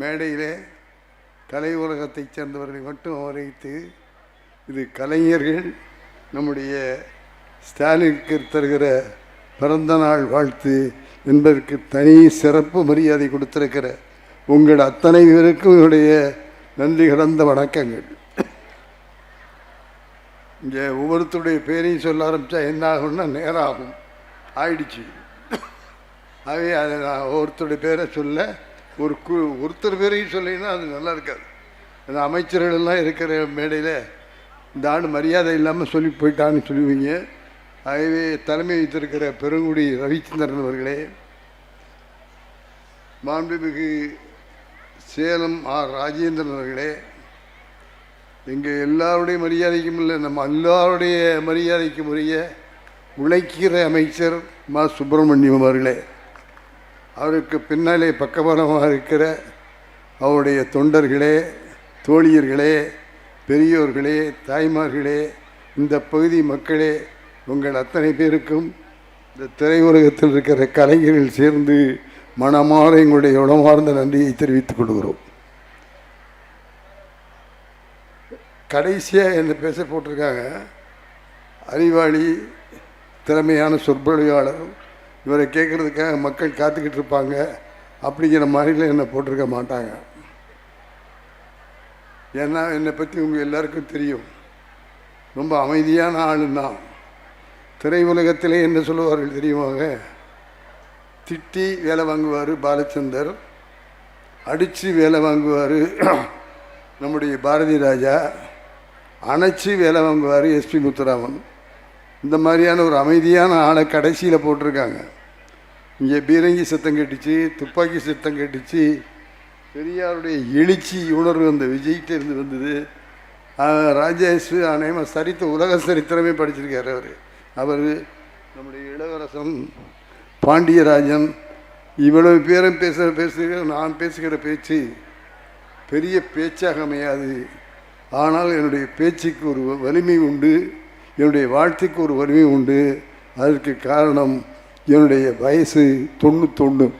மேடையிலே கலை உலகத்தைச் சேர்ந்தவர்களை மட்டும் அழைத்து இது கலைஞர்கள் நம்முடைய ஸ்டாலினுக்கு தருகிற பிறந்த நாள் வாழ்த்து என்பதற்கு தனி சிறப்பு மரியாதை கொடுத்திருக்கிற உங்கள் அத்தனை பேருக்கும் என்னுடைய நன்றி கடந்த வணக்கங்கள். இங்கே ஒவ்வொருத்தருடைய பேரையும் சொல்ல ஆரம்பித்தா என்ன ஆகும்னா நேரம் ஆகும் ஆயிடுச்சு. ஆகவே அதை நான் ஒவ்வொருத்தருடைய பேரை சொல்ல ஒரு கு ஒருத்தர் பேரையும் சொல்லினா அது நல்லா இருக்காது. அந்த அமைச்சர்கள் எல்லாம் இருக்கிற மேடையில் இந்த ஆண்டு மரியாதை இல்லாமல் சொல்லி போயிட்டான்னு சொல்லுவீங்க. ஆகவே தலைமை வைத்திருக்கிற பெருங்குடி ரவிச்சந்திரன் அவர்களே மாண்புமிகு சேலம் ஆர் ராஜேந்திரன் அவர்களே எங்கள் எல்லாருடைய மரியாதைக்கும் இல்லை நம்ம எல்லாருடைய மரியாதைக்கும் உரிய உழைக்கிற அமைச்சர் மா. சுப்பிரமணியம் அவர்களே. அவருக்கு பின்னாலே பக்கபலமாக இருக்கிற அவருடைய தொண்டர்களே தோழியர்களே பெரியோர்களே தாய்மார்களே இந்த பகுதி மக்களே உங்கள் அத்தனை பேருக்கும் இந்த திரையுலகத்தில் இருக்கிற கலைஞர்கள் சேர்ந்து மனமாற எங்களுடைய உளமார்ந்த நன்றியை தெரிவித்துக் கொள்கிறோம். கடைசியாக என்ன பேச போட்டிருக்காங்க அறிவாளி திறமையான சொற்பொழிவாளரும் இவரை கேட்குறதுக்காக மக்கள் காத்துக்கிட்டு இருப்பாங்க. அப்படிங்கிற மாதிரிலாம் என்னை போட்டிருக்க மாட்டாங்க. ஏன்னா என்னை பற்றி உங்கள் எல்லாருக்கும் தெரியும். ரொம்ப அமைதியான ஆளுந்தான் திரையுலகத்திலே என்ன சொல்லுவார்கள் தெரியுமாங்க? திட்டி வேலை வாங்குவார் பாலச்சந்தர். அடித்து வேலை வாங்குவார் நம்முடைய பாரதி ராஜா. அணைச்சி வேலை வாங்குவார் எஸ்பி முத்துராமன். இந்த மாதிரியான ஒரு அமைதியான ஆளை கடைசியில் போட்டிருக்காங்க. இங்கே பீரங்கி சத்தம் கட்டுச்சு துப்பாக்கி சத்தம் கட்டுச்சு. பெரியாருடைய எழுச்சி உணர்வு அந்த விஜய்கிட்ட இருந்து வந்தது. ஆஹ் ராஜேஷ் அநேகமாக சரித்த உலக சரித்திரமே படிச்சிருக்கார் அவர். அவர் நம்முடைய இளவரசன் பாண்டியராஜன் இவ்வளவு பேரும் பேசுகிற பேசுகிற நான் பேசுகிற பேச்சு பெரிய பேச்சாக அமையாது. ஆனால் என்னுடைய பேச்சுக்கு ஒரு வலிமை உண்டு. என்னுடைய வாழ்த்துக்கு ஒரு வலிமை உண்டு. அதற்கு காரணம் என்னுடைய வயசு தொண்ணூத்தொன்று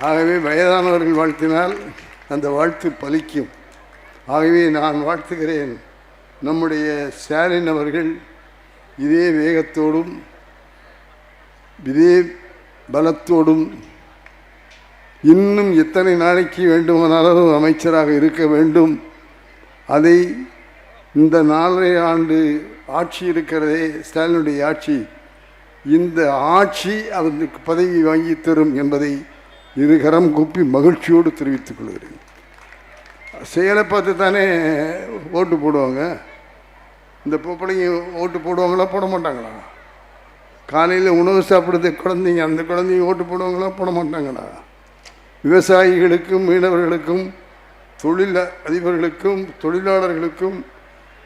ஆகவே வயதானவர்கள் வாழ்த்தினால் அந்த வாழ்த்து பலிக்கும். ஆகவே நான் வாழ்த்துகிறேன். நம்முடைய ஸ்டாலின் அவர்கள் இதே வேகத்தோடும் இதே பலத்தோடும் இன்னும் எத்தனை நாளைக்கு வேண்டுமானாலும் அமைச்சராக இருக்க வேண்டும். அதை இந்த நாலரை ஆண்டு ஆட்சி இருக்கிறதே ஸ்டாலினுடைய ஆட்சி. இந்த ஆட்சி அவருக்கு பதவி வாங்கி தரும் என்பதை இருகரம் கூப்பி மகிழ்ச்சியோடு தெரிவித்துக் கொள்கிறேன். செயலை பார்த்து தானே ஓட்டு போடுவாங்க. இந்த பொம்பளைங்க ஓட்டு போடுவாங்களா போட மாட்டாங்களா? காலையில் உணவு சாப்பிடுறது குழந்தைங்க அந்த குழந்தைங்க ஓட்டு போடுவாங்களா போட மாட்டாங்களா? விவசாயிகளுக்கும் மீனவர்களுக்கும் தொழில் அதிபர்களுக்கும் தொழிலாளர்களுக்கும்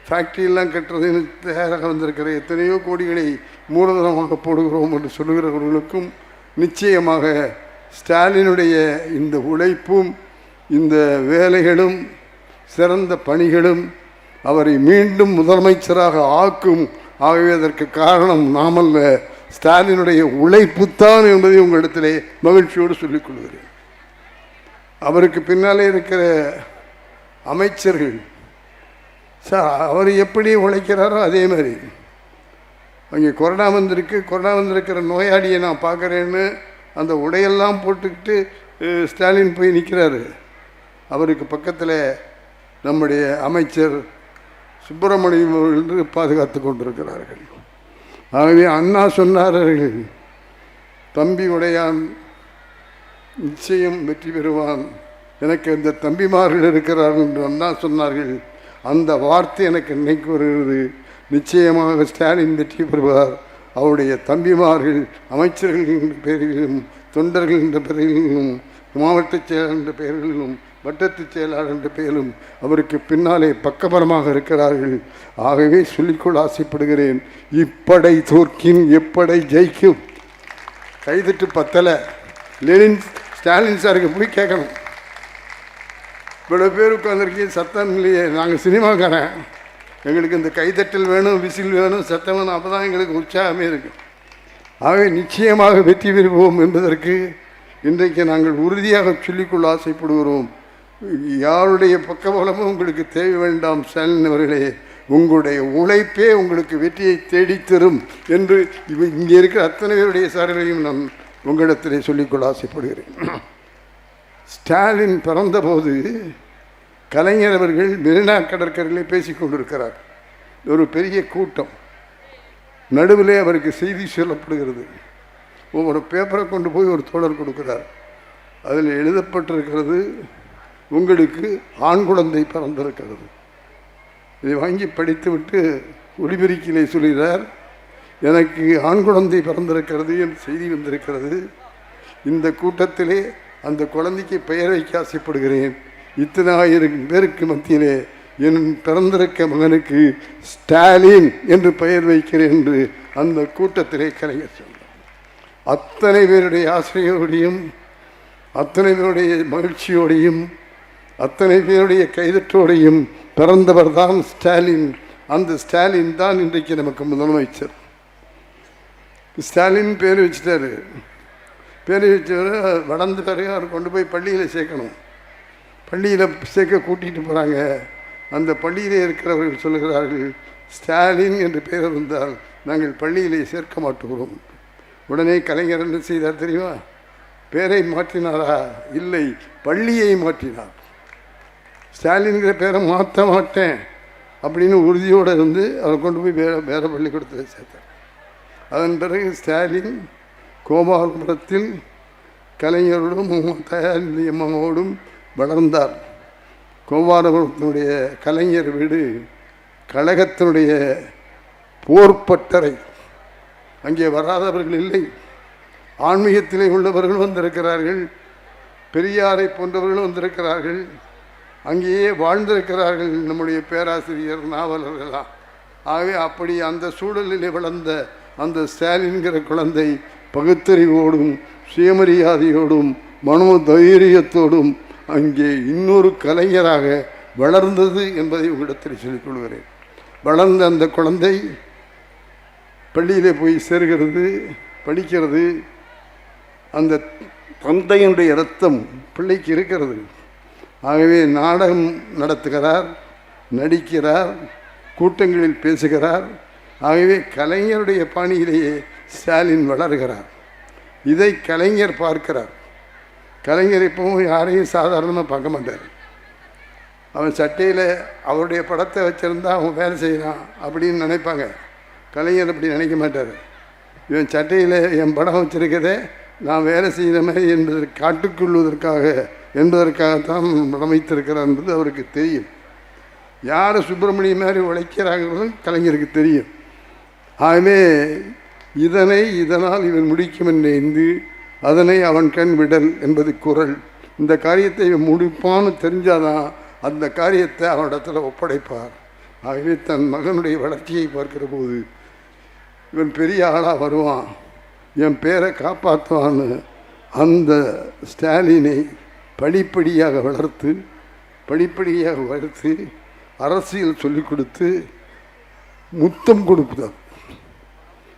ஃபேக்ட்ரியெல்லாம் கட்டுறதுன்னு தயாராக வந்திருக்கிற எத்தனையோ கோடிகளை மூலதனமாக போடுகிறோம் என்று சொல்லுகிறவர்களுக்கும் நிச்சயமாக ஸ்டாலினுடைய இந்த உழைப்பும் இந்த வேலைகளும் சிறந்த பணிகளும் அவரை மீண்டும் முதலமைச்சராக ஆக்கும் ஆகவே அதற்கு காரணம் நாமல்ல. ஸ்டாலினுடைய உழைப்புத்தான் என்பதை உங்களிடத்திலே மகிழ்ச்சியோடு சொல்லிக் கொள்கிறேன். அவருக்கு பின்னாலே இருக்கிற அமைச்சர்கள் சார் அவர் எப்படி உழைக்கிறாரோ அதே மாதிரி. அங்கே கொரோனா வந்திருக்கு கொரோனா வந்திருக்கிற நோயாளியை நான் பார்க்குறேன்னு அந்த உடையெல்லாம் போட்டுக்கிட்டு ஸ்டாலின் போய் நிற்கிறாரு அவருக்கு பக்கத்தில் நம்முடைய அமைச்சர் சுப்பிரமணியம் என்று பாதுகாத்து கொண்டிருக்கிறார்கள். ஆகவே அண்ணா சொன்னார்கள் தம்பி உடையான் நிச்சயம் வெற்றி பெறுவான். எனக்கு இந்த தம்பிமார்கள் இருக்கிறார்கள் என்று அண்ணா சொன்னார்கள். அந்த வார்த்தை எனக்கு இன்னைக்கு வருகிறது நிச்சயமாக ஸ்டாலின் வெற்றி பெறுவார். அவருடைய தம்பிமார்கள் அமைச்சர்கள் என்ற பெயர்களிலும் தொண்டர்கள் என்ற பெயர்களிலும் மாவட்ட செயலாளர் என்ற பெயர்களிலும் வட்டத்து செயலாளர் என்ற பெயரிலும் அவருக்கு பின்னாலே பக்கபலமாக இருக்கிறார்கள். ஆகவே சொல்லிக்கொள்ள ஆசைப்படுகிறேன் இப்படை தோற்கின் எப்படை ஜெயிக்கும். கைதிட்டு பத்தலை. லெனின் ஸ்டாலின் சாருக்கு போய் கேட்கணும். இவ்வளோ பேர் உட்காந்துருக்கீங்க சத்தம் இல்லையே. நாங்கள் சினிமாக்காரன். எங்களுக்கு இந்த கைதட்டல் வேணும் விசில் வேணும் சத்தம் வேணும் அப்போ தான் எங்களுக்கு உற்சாகமே இருக்கும் ஆகவே நிச்சயமாக வெற்றி பெறுவோம் என்பதற்கு இன்றைக்கு நாங்கள் உறுதியாக சொல்லிக்கொள்ள ஆசைப்படுகிறோம். யாருடைய பக்கபலமும் உங்களுக்கு தேவை வேண்டாம் ஸ்டாலின் அவர்களே. உங்களுடைய உழைப்பே உங்களுக்கு வெற்றியை தேடித்தரும் என்று இவ- இங்கே இருக்கிற அத்தனை பேருடைய சார்பிலையும் நான் உங்களிடத்திலே சொல்லிக்கொள்ள ஆசைப்படுகிறேன். ஸ்டாலின் பிறந்தபோது கலைஞர் அவர்கள் மெரினா கடற்கரையில் பேசி கொண்டிருக்கிறார். ஒரு பெரிய கூட்டம். நடுவிலே அவருக்கு செய்தி சொல்லப்படுகிறது. ஒவ்வொரு பேப்பரை கொண்டு போய் ஒரு தோழர் கொடுக்கிறார். அதில் எழுதப்பட்டிருக்கிறது உங்களுக்கு ஆண் குழந்தை பிறந்திருக்கிறது. இதை வாங்கி படித்துவிட்டு ஒளிபெருக்கிலே சொல்கிறார் எனக்கு ஆண் குழந்தை பிறந்திருக்கிறது என் செய்தி வந்திருக்கிறது. இந்த கூட்டத்திலே அந்த குழந்தைக்கு பெயர் வைக்க ஆசைப்படுகிறேன் இத்தனை ஆயிரம் பேருக்கு மத்தியிலே என் பிறந்திருக்க மகனுக்கு ஸ்டாலின் என்று பெயர் வைக்கிறேன் என்று அந்த கூட்டத்திலே கலைஞர் சொன்னார். அத்தனை பேருடைய ஆசிரியரோடையும் அத்தனை பேருடைய மகிழ்ச்சியோடையும் அத்தனை பேருடைய கைதற்றோடையும் பிறந்தவர் தான் ஸ்டாலின். அந்த ஸ்டாலின் தான் இன்றைக்கு நமக்கு முதலமைச்சர். ஸ்டாலின் பேர் வச்சுட்டாரு. பேர் வளர்ந்து வளர்ந்த பிறகு அவர் கொண்டு போய் பள்ளியில் சேர்க்கணும். பள்ளியில் சேர்க்க கூட்டிகிட்டு போகிறாங்க அந்த பள்ளியிலே இருக்கிறவர்கள் சொல்லுகிறார்கள் ஸ்டாலின் என்று பெயர் இருந்தால் நாங்கள் பள்ளியிலே சேர்க்க மாட்டுகிறோம் உடனே கலைஞர் என்ன செய்தார் தெரியுமா? பேரை மாற்றினாரா? இல்லை பள்ளியை மாற்றினார். ஸ்டாலின்கிற பேரை மாற்ற மாட்டேன். அப்படின்னு உறுதியோடு இருந்து அவரை கொண்டு போய் வேறு வேறு பள்ளிக்கூடத்தில் சேர்த்தார். அதன் பிறகு ஸ்டாலின் கோபாலபுரத்தில் கலைஞரோடும் தயாரிந்தி அம்மாவோடும் வளர்ந்தார். கோபாலபுரத்தினுடைய கலைஞர் வீடு கழகத்தினுடைய போர்ப்பட்டறை. அங்கே வராதவர்கள் இல்லை. ஆன்மீகத்திலே உள்ளவர்கள் வந்திருக்கிறார்கள். பெரியாரை போன்றவர்கள் வந்திருக்கிறார்கள். அங்கேயே வாழ்ந்திருக்கிறார்கள் நம்முடைய பேராசிரியர் நாவலர்களாம் ஆகவே அப்படி அந்த சூழலிலே வளர்ந்த அந்த ஸ்டாலின்கிற குழந்தை பகுத்தறிவோடும் சுயமரியாதையோடும் மனோ தைரியத்தோடும் அங்கே இன்னொரு கலைஞராக வளர்ந்தது என்பதை உங்களிடத்தில் சொல்லிக் கொள்கிறேன். வளர்ந்த அந்த குழந்தை பள்ளியிலே போய் சேர்கிறது படிக்கிறது. அந்த தந்தையினுடைய ரத்தம் பிள்ளைக்கு இருக்கிறது. ஆகவே நாடகம் நடத்துகிறார் நடிக்கிறார் கூட்டங்களில் பேசுகிறார். ஆகவே கலைஞருடைய பாணியிலேயே ஸ்டாலின் வளர்கிறார். இதை கலைஞர் பார்க்கிறார். கலைஞர் இப்பவும் யாரையும் சாதாரணமாக பார்க்க மாட்டார். அவன் சட்டையில் அவருடைய படத்தை வச்சுருந்தா அவன் வேலை செய்யலாம் அப்படின்னு நினைப்பாங்க. கலைஞர் அப்படி நினைக்க மாட்டார். இவன் சட்டையில் என் படம் வச்சிருக்கதே நான் வேலை செய்கிற மாதிரி என்பதை காட்டுக்கொள்வதற்காக என்பதற்காகத்தான் படம் வைத்திருக்கிறார் என்பது அவருக்கு தெரியும். யார் சுப்பிரமணியம் மாதிரி உழைக்கிறாங்கிறதும் கலைஞருக்கு தெரியும். ஆகவே இதனை இதனால் இவன் முடிக்கும் என்று அதனை அவன் கண் விடல் என்பது குரல். இந்த காரியத்தை இவன் முடிப்பான்னு தெரிஞ்சாதான் அந்த காரியத்தை அவனிடத்தில் ஒப்படைப்பார். ஆகவே தன் மகனுடைய வளர்ச்சியை பார்க்கிற போது இவன் பெரிய ஆளாக வருவான் என் பேரை காப்பாற்றுவான்னு அந்த ஸ்டாலினை படிப்படியாக வளர்த்து படிப்படியாக வளர்த்து அரசியல் சொல்லிக் கொடுத்து முத்தம் கொடுத்தார்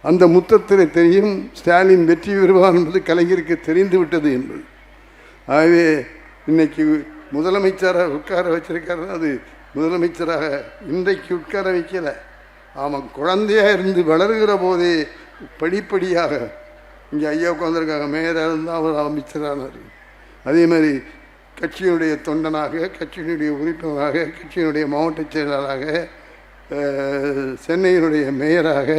அந்த முத்தத்தில் தெரியும் ஸ்டாலின் வெற்றி பெறுவார் என்பது கலைஞருக்கு தெரிந்து விட்டது என்பது. ஆகவே இன்னைக்கு முதலமைச்சராக உட்கார வச்சிருக்காரு அது முதலமைச்சராக இன்றைக்கு உட்கார வைக்கலை. அவன் குழந்தையாக இருந்து வளருகிற போதே படிப்படியாக இங்கே ஐயா உட்காந்துருக்காங்க மேயராக இருந்தால் அவர் அமைச்சரானார். அதே மாதிரி கட்சியினுடைய தொண்டனாக கட்சியினுடைய உறுப்பினராக கட்சியினுடைய மாவட்ட செயலாளராக சென்னையினுடைய மேயராக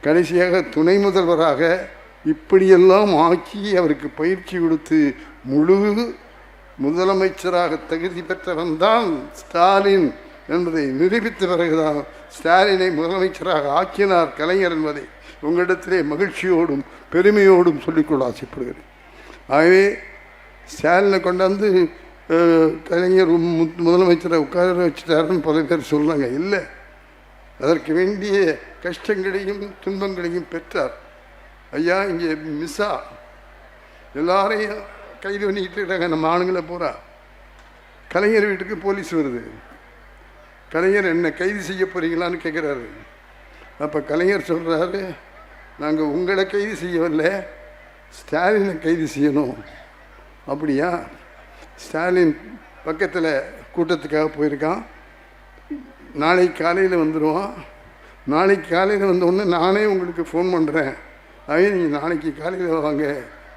கடைசியாக துணை முதல்வராக இப்படியெல்லாம் ஆக்கி அவருக்கு பயிற்சி கொடுத்து முழு முதலமைச்சராக தகுதி பெற்றவன் தான் ஸ்டாலின் என்பதை நிரூபித்த பிறகுதான் ஸ்டாலினை முதலமைச்சராக ஆக்கினார் கலைஞர் என்பதை உங்களிடத்திலே மகிழ்ச்சியோடும் பெருமையோடும் சொல்லிக்கொள்ள ஆசைப்படுகிறேன். ஆகவே ஸ்டாலினை கொண்டாந்து கலைஞர் முதலமைச்சரை உட்கார வச்சுட்டாருன்னு பல பேர் சொல்கிறாங்க இல்லை அதற்கு வேண்டிய கஷ்டங்களையும் துன்பங்களையும் பெற்றார். ஐயா இங்கே மிஸ்ஸா. எல்லாரையும் கைது பண்ணிக்கிட்டு இருக்காங்க. நம்ம ஆளுங்களை பூரா. கலைஞர் வீட்டுக்கு போலீஸ் வருது. கலைஞர் என்ன கைது செய்ய போகிறீங்களான்னு கேட்குறாரு அப்போ கலைஞர் சொல்கிறாரு நாங்கள் உங்களை கைது செய்யவில்லை. ஸ்டாலினை கைது செய்யணும். அப்படியா? ஸ்டாலின் பக்கத்தில் கூட்டத்துக்காக போயிருக்கான். நாளைக்கு காலையில் வந்துடுவோம் நாளைக்கு காலையில் வந்த உடனே நானே உங்களுக்கு ஃபோன் பண்ணுறேன் அதே நீங்கள் நாளைக்கு காலையில் வாங்க.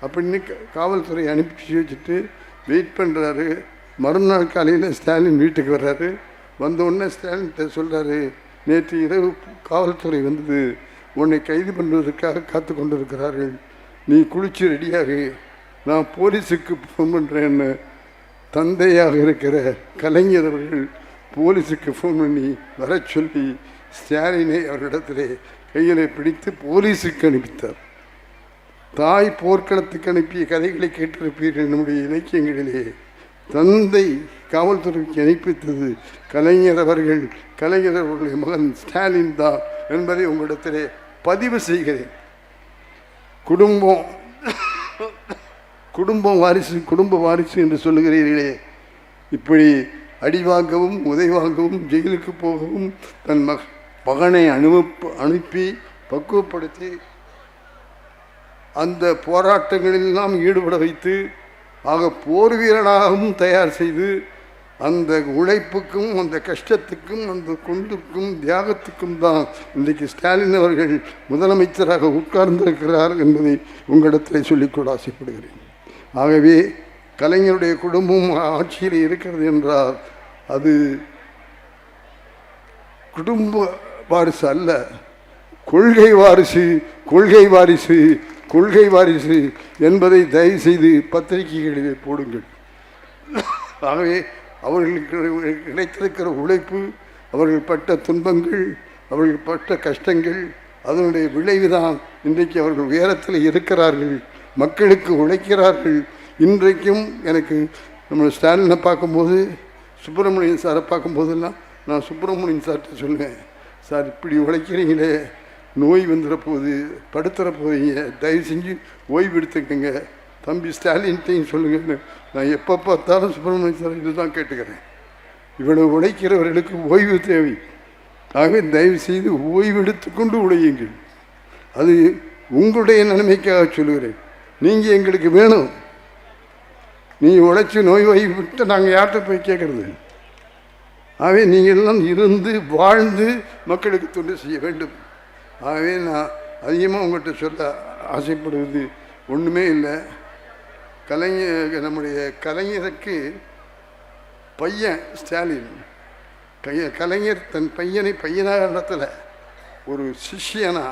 அப்படின்னு காவல்துறை அனுப்பி வச்சுட்டு வெயிட் பண்ணுறாரு மறுநாள் காலையில் ஸ்டாலின் வீட்டுக்கு வர்றாரு. வந்த உடனே ஸ்டாலின்கிட்ட சொல்கிறாரு நேற்று இரவு காவல்துறை வந்தது உன்னை கைது பண்ணுவதற்காக காத்து கொண்டு இருக்கிறார்கள் நீ குளிச்சு ரெடியாகு. நான் போலீஸுக்கு ஃபோன் பண்ணுறேன்னு தந்தையாக இருக்கிற கலைஞர் அவர்கள் போலீஸுக்கு ஃபோன் பண்ணி வர சொல்லி ஸ்டாலினை அவரிடத்திலே கையிலே பிடித்து போலீஸுக்கு அனுப்பித்தார். தாய் போர்க்களத்துக்கு அனுப்பிய கதைகளை கேட்டிருப்பீர்கள் நம்முடைய இலக்கியங்களிலே. தந்தை காவல்துறைக்கு அனுப்பித்தது கலைஞர் அவர்கள் கலைஞர் அவர்களுடைய மகன் ஸ்டாலின் தான் என்பதை உங்களிடத்திலே பதிவு செய்கிறேன். குடும்பம் குடும்பம் வாரிசு குடும்ப வாரிசு என்று சொல்லுகிறீர்களே இப்படி அடி வாங்கவும் உதை வாங்கவும் ஜெயிலுக்கு போகவும் தன் மக மகனை அனுப்ப அனுப்பி பக்குவப்படுத்தி அந்த போராட்டங்களெல்லாம் ஈடுபட வைத்து ஆக போர் வீரனாகவும் தயார் செய்து அந்த உழைப்புக்கும் அந்த கஷ்டத்துக்கும் அந்த கொண்டுக்கும் தியாகத்துக்கும் தான் இன்றைக்கு ஸ்டாலின் அவர்கள் முதலமைச்சராக உட்கார்ந்திருக்கிறார் என்பதை உங்களிடத்தில் சொல்லிக்கொள்ள ஆசைப்படுகிறேன். ஆகவே கலைஞருடைய குடும்பம் ஆட்சியில் இருக்கிறது என்றால் அது குடும்ப வாரிசு அல்ல. கொள்கை வாரிசு கொள்கை வாரிசு கொள்கை வாரிசு என்பதை தயவு செய்து பத்திரிகைகளிலே போடுங்கள். ஆகவே அவர்களுக்கு கிடைத்திருக்கிற உழைப்பு அவர்கள் பட்ட துன்பங்கள் அவர்கள் பட்ட கஷ்டங்கள் அதனுடைய விளைவுதான் இன்றைக்கு அவர்கள் உயரத்தில் இருக்கிறார்கள் மக்களுக்கு உழைக்கிறார்கள் இன்றைக்கும் எனக்கு நம்ம ஸ்டாலினை பார்க்கும்போது சுப்பிரமணியன் சாரை பார்க்கும்போதெல்லாம் நான் சுப்பிரமணியன் சார்கிட்ட சொல்லுவேன் சார் இப்படி உழைக்கிறீங்களே நோய் வந்துட போகுது படுத்துற போவீங்க தயவு செஞ்சு ஓய்வு எடுத்துக்கங்க. தம்பி ஸ்டாலின்ட்டையும் சொல்லுங்கன்னு நான் எப்போ பார்த்தாலும் சுப்பிரமணியன் சார் இதுதான் கேட்டுக்கிறேன். இவ்வளவு உழைக்கிறவர்களுக்கு ஓய்வு தேவை. ஆகவே தயவு செய்து ஓய்வு எடுத்துக்கொண்டு உழையுங்கள். அது உங்களுடைய நன்மைக்காக சொல்கிறேன் நீங்கள் எங்களுக்கு வேணும். நீ உழைச்சி நோய் வாய் விட்டு நாங்கள் யார்கிட்ட போய் கேட்குறது ஆகவே நீங்கள் எல்லாம் இருந்து வாழ்ந்து மக்களுக்கு தொண்டு செய்ய வேண்டும். ஆகவே நான் அதிகமாக உங்கள்கிட்ட சொல்ல ஆசைப்படுவது ஒன்றுமே இல்லை. கலைஞர் நம்முடைய கலைஞருக்கு பையன் ஸ்டாலின். கைய கலைஞர் தன் பையனை பையனாக நடத்தல. ஒரு சிஷ்யனா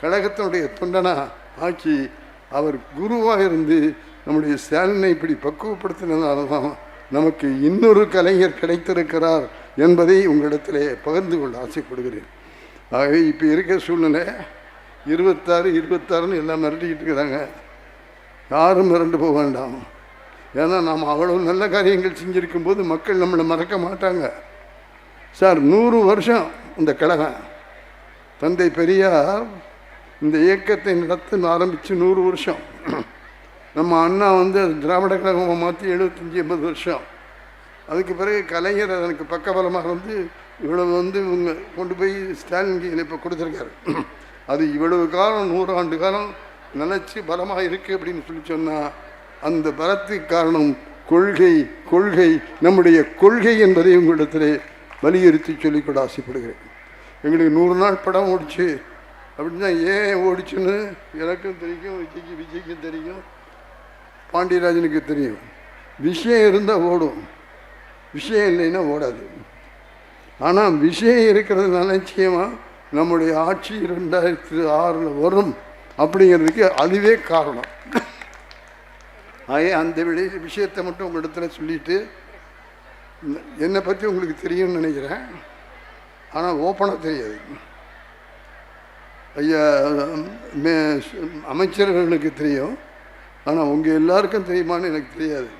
கழகத்தினுடைய தொண்டனாக ஆக்கி அவர் குருவாக இருந்து நம்முடைய ஸ்டாலினை இப்படி பக்குவப்படுத்தினதால தான் நமக்கு இன்னொரு கலைஞர் கிடைத்திருக்கிறார் என்பதை உங்களிடத்திலே பகிர்ந்து கொள்ள ஆசைப்படுகிறேன். ஆகவே இப்போ இருக்கிற சூழ்நிலை இருபத்தாறு இருபத்தாறுன்னு எல்லாம் மிரட்டிக்கிட்டு இருக்கிறாங்க யாரும் மிரண்டு போக வேண்டாம். ஏன்னா நாம் அவ்வளவு நல்ல காரியங்கள் செஞ்சுருக்கும் போது மக்கள் நம்மளை மறக்க மாட்டாங்க. சார் நூறு வருஷம் இந்த கழகம். தந்தை பெரியார் இந்த இயக்கத்தை நடத்த ஆரம்பித்து நூறு வருஷம். நம்ம அண்ணா வந்து அது திராவிட கழகமாக மாற்றி எழுபத்தஞ்சி எண்பது வருஷம். அதுக்கு பிறகு கலைஞர் அதனுக்கு பக்கபலமாக வந்து இவ்வளவு வந்து இவங்க கொண்டு போய் ஸ்டாலின் இப்போ கொடுத்துருக்காரு. அது இவ்வளவு காலம் நூறாண்டு காலம் நினச்சி பலமாக இருக்குது அப்படின்னு சொல்லி சொன்னால் அந்த பலத்துக்கு காரணம் கொள்கை கொள்கை நம்முடைய கொள்கை என்பதை உங்களிடத்தில் வலியுறுத்தி சொல்லிக்கூட ஆசைப்படுகிறேன். எங்களுக்கு நூறு நாள் படம் ஓடிச்சு. அப்படின்னா ஏன் ஓடிச்சுன்னு எனக்கும் தெரியும் விஜய்க்கு விஜய்க்கும் தெரியும். பாண்டியராஜனுக்கு தெரியும். விஷயம் இருந்தால் ஓடும். விஷயம் இல்லைன்னா ஓடாது. ஆனால் விஷயம் இருக்கிறதுனால நிச்சயமாக நம்முடைய ஆட்சி ரெண்டாயிரத்தி ஆறில் வரும் அப்படிங்கிறதுக்கு அதுவே காரணம். ஆகவே அந்த விட விஷயத்தை மட்டும் உங்களிடத்தில் சொல்லிட்டு என்னை பற்றி உங்களுக்கு தெரியும்னு நினைக்கிறேன். ஆனால் ஓப்பனாக தெரியாது. ஐயா மே அமைச்சர்களுக்கு தெரியும். ஆனால் உங்கள் எல்லாருக்கும் தெரியுமான்னு எனக்கு தெரியாது.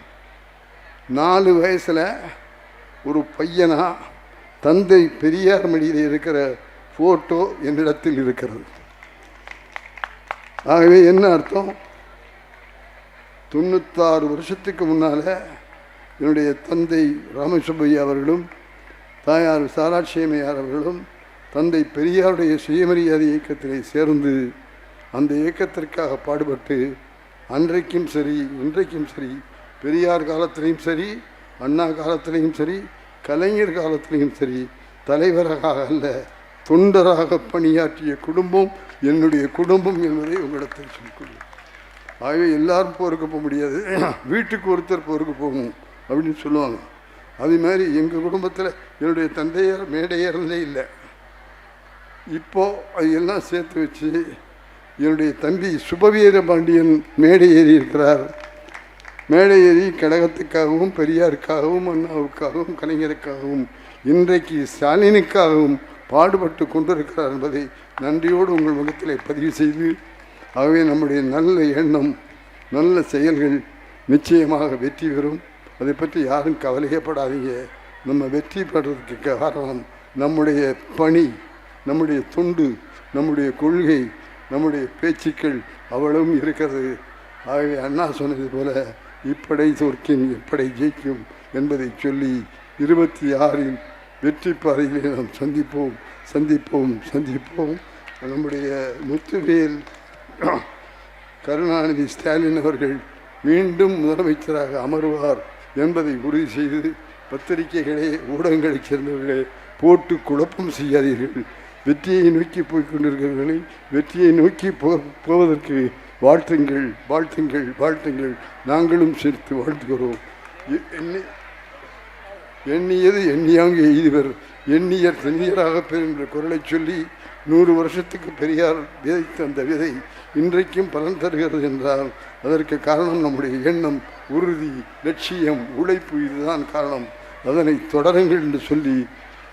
நாலு வயசில் ஒரு பையனாக தந்தை பெரியார் மடியில் இருக்கிற ஃபோட்டோ என்னிடத்தில் இருக்கிறது. ஆகவே என்ன அர்த்தம்? தொண்ணூத்தாறு வருஷத்துக்கு முன்னால் என்னுடைய தந்தை ராமசுப்பையா அவர்களும் தாயார் சாராட்சியமையார் அவர்களும் தந்தை பெரியாருடைய சுயமரியாதை இயக்கத்திலே சேர்ந்து அந்த இயக்கத்திற்காக பாடுபட்டு அன்றைக்கும் சரி இன்றைக்கும் சரி பெரியார் காலத்திலையும் சரி அண்ணா காலத்திலையும் சரி கலைஞர் காலத்திலையும் சரி தலைவராக அல்ல தொண்டராக பணியாற்றிய குடும்பம் என்னுடைய குடும்பம் என்பதை உங்களிடத்தில் சொல்லிக்கொள்ளும் ஆகவே எல்லாரும் போருக்கு போக முடியாது. வீட்டுக்கு ஒருத்தர் போருக்கு போகணும் அப்படின்னு சொல்லுவாங்க. அதே மாதிரி எங்கள் குடும்பத்தில் என்னுடைய தந்தையார் மேடையேறதே இல்லை. இப்போது அது எல்லாம் சேர்த்து வச்சு என்னுடைய தம்பி சுபவீர பாண்டியன் மேடை ஏறி இருக்கிறார். மேடை ஏறி கழகத்துக்காகவும் பெரியாருக்காகவும் அண்ணாவுக்காகவும் கலைஞருக்காகவும் இன்றைக்கு ஸ்டாலினுக்காகவும் பாடுபட்டு கொண்டிருக்கிறார் என்பதை நன்றியோடு உங்கள் முகத்திலே பதிவு செய்து ஆகவே நம்முடைய நல்ல எண்ணம் நல்ல செயல்கள் நிச்சயமாக வெற்றி பெறும். அதை பற்றி யாரும் கவலையப்படாதீங்க. நம்ம வெற்றி பெறதுக்கு காரணம் நம்முடைய பணி நம்முடைய தொண்டு நம்முடைய கொள்கை நம்முடைய பேச்சுக்கள் அவ்வளவும் இருக்கிறது. ஆகவே அண்ணா சொன்னது போல இப்படை சொற்கின் எப்படை ஜெயிக்கும் என்பதை சொல்லி இருபத்தி ஆறில் வெற்றி பாதையிலே நாம் சந்திப்போம் சந்திப்போம் சந்திப்போம். நம்முடைய முத்துவேல் கருணாநிதி ஸ்டாலின் அவர்கள் மீண்டும் முதலமைச்சராக அமருவார் என்பதை உறுதி செய்து பத்திரிகைகளே ஊடகங்களைச் சேர்ந்தவர்களே போட்டு குழப்பம் செய்யாதீர்கள். வெற்றியை நோக்கி போய் கொண்டிருக்கிறவர்களை வெற்றியை நோக்கி போ போவதற்கு வாழ்த்துங்கள் வாழ்த்துங்கள் வாழ்த்துங்கள். நாங்களும் சேர்த்து வாழ்த்துகிறோம். எ- எண்ணி எண்ணியது எண்ணியாங்க எய்துவர். எண்ணியர் தனியராக பெறும் என்ற குரலை சொல்லி நூறு வருஷத்துக்கு பெரியார் விதைத்த அந்த விதை இன்றைக்கும் பலன் தருகிறது என்றால் அதற்கு காரணம் நம்முடைய எண்ணம் உறுதி லட்சியம் உழைப்பு இதுதான் காரணம். அதனை தொடருங்கள் என்று சொல்லி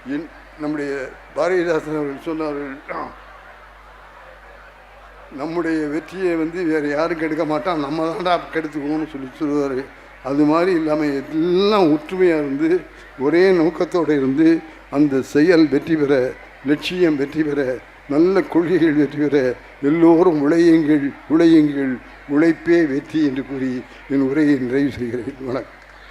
என் நம்முடைய பாரதிதாசன் அவர்கள் சொன்னார்கள் நம்முடைய வெற்றியை வந்து வேறு யாரும் கெடுக்க மாட்டான் நம்ம தான்டா கெடுத்துக்கணும்னு சொல்லி சொல்லுவார். அது மாதிரி இல்லாமல் எல்லாம் ஒற்றுமையாக இருந்து ஒரே நோக்கத்தோடு இருந்து அந்த செயல் வெற்றி பெற லட்சியம் வெற்றி பெற நல்ல கொள்கைகள் வெற்றி பெற எல்லோரும் உழையுங்கள் உழையுங்கள் உழைப்பே வெற்றி என்று கூறி என் உரையை நிறைவு செய்கிறேன். வணக்கம்.